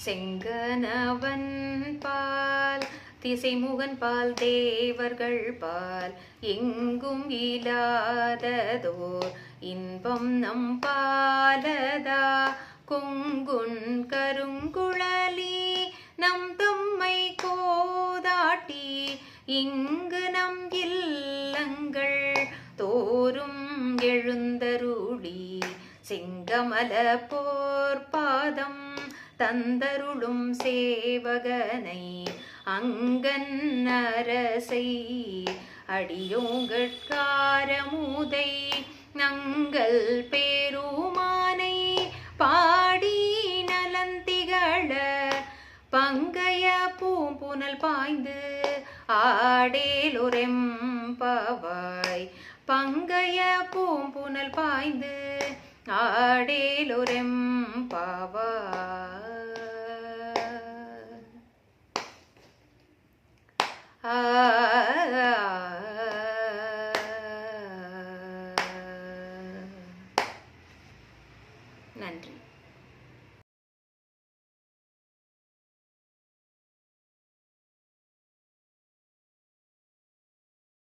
செங்கனவன் பால் திசைமுகன் பால் தேவர்கள் பால் எங்கும் இல்லாததோர் இன்பம் நம் பாலதா கொங்குன் கருங்குழலி நம் தம்மை கோதாட்டி இங்கு நம் இல்லங்கள் தோறும் எழுந்தருளி செங்கமல போர்பாதம் தந்தருளும் சேவகனை அங்கன் அரசை அடியோங்கட்காரமுதை நங்கள் பேருமானை பாடி நலந்திகள பங்கைய பூம்புனல் பாய்ந்து ஆடேலுரெம் பவாய் பங்கைய பூம்புனல் பாய்ந்து ஆடேலுரெம் பாவாய் நன்றி.